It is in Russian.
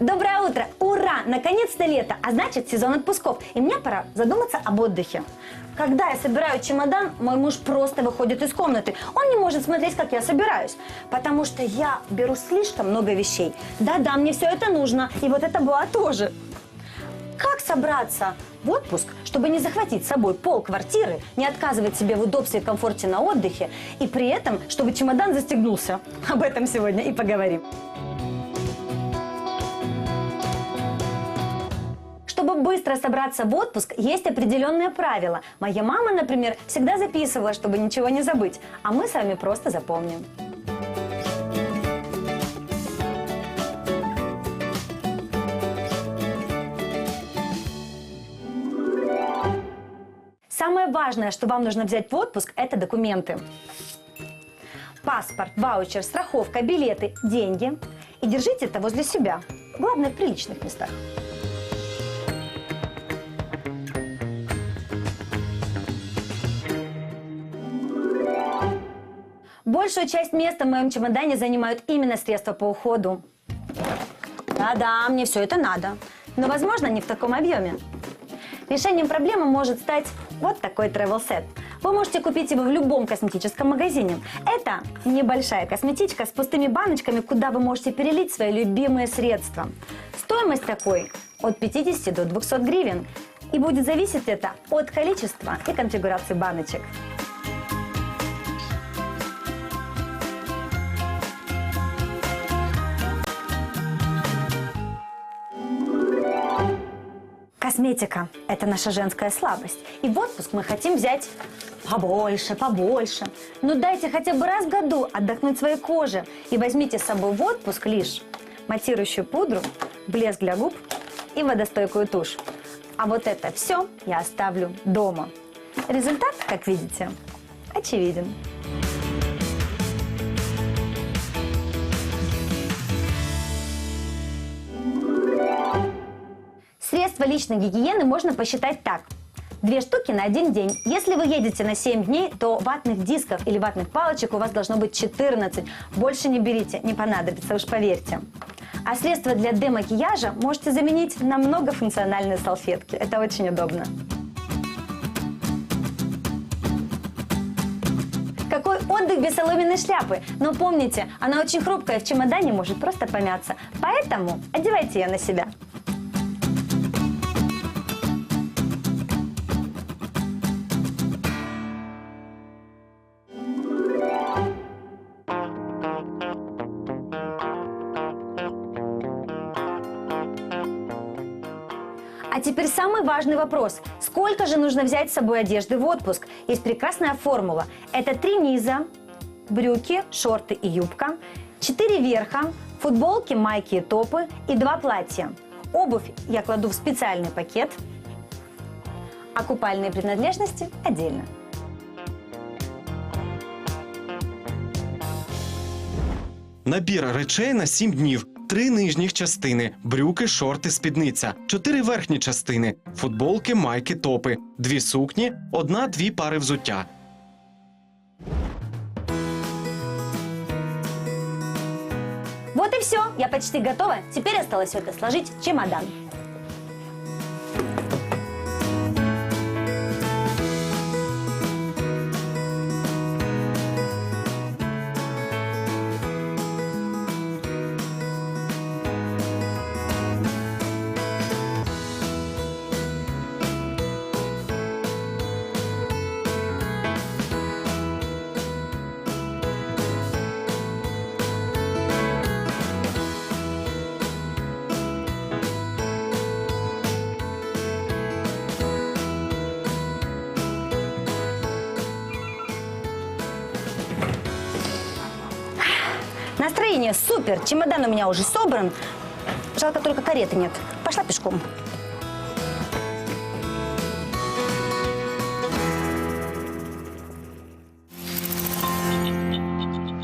Доброе утро! Ура! Наконец-то лето, а значит сезон отпусков. И мне пора задуматься об отдыхе. Когда я собираю чемодан, мой муж просто выходит из комнаты. Он не может смотреть, как я собираюсь, потому что я беру слишком много вещей. Да-да, мне все это нужно, и вот это была тоже. Как собраться в отпуск, чтобы не захватить с собой пол квартиры, не отказывать себе в удобстве и комфорте на отдыхе, и при этом, чтобы чемодан застегнулся? Об этом сегодня и поговорим. Быстро собраться в отпуск, есть определенные правила. Моя мама, например, всегда записывала, чтобы ничего не забыть, а мы с вами просто запомним. Самое важное, что вам нужно взять в отпуск, это документы. Паспорт, ваучер, страховка, билеты, деньги. И держите это возле себя. Главное, в приличных местах. Большую часть места в моем чемодане занимают именно средства по уходу. Да-да, мне все это надо. Но, возможно, не в таком объеме. Решением проблемы может стать вот такой travel set. Вы можете купить его в любом косметическом магазине. Это небольшая косметичка с пустыми баночками, куда вы можете перелить свои любимые средства. Стоимость такой от 50 до 200 гривен. И будет зависеть это от количества и конфигурации баночек. Косметика – это наша женская слабость. И в отпуск мы хотим взять побольше, побольше. Но дайте хотя бы раз в году отдохнуть своей коже. И возьмите с собой в отпуск лишь матирующую пудру, блеск для губ и водостойкую тушь. А вот это все я оставлю дома. Результат, как видите, очевиден. Средства личной гигиены можно посчитать так. Две штуки на один день. Если вы едете на 7 дней, то ватных дисков или ватных палочек у вас должно быть 14. Больше не берите, не понадобится, уж поверьте. А средства для демакияжа можете заменить на многофункциональные салфетки. Это очень удобно. Какой отдых без соломенной шляпы? Но помните, она очень хрупкая, в чемодане может просто помяться. Поэтому одевайте ее на себя. А теперь самый важный вопрос. Сколько же нужно взять с собой одежды в отпуск? Есть прекрасная формула. Это три низа, брюки, шорты и юбка, четыре верха, футболки, майки и топы и два платья. Обувь я кладу в специальный пакет, а купальные принадлежности отдельно. Набір речей на 7 днів Три нижніх частини: брюки, шорти, спідниця, чотири верхні частини: футболки, майки, топи, дві сукні, одна-дві пари взуття. Вот и все, я почти готова. Теперь осталось все это сложить в чемодан. Настроение супер, чемодан у меня уже собран. Жалко только кареты нет. Пошла пешком.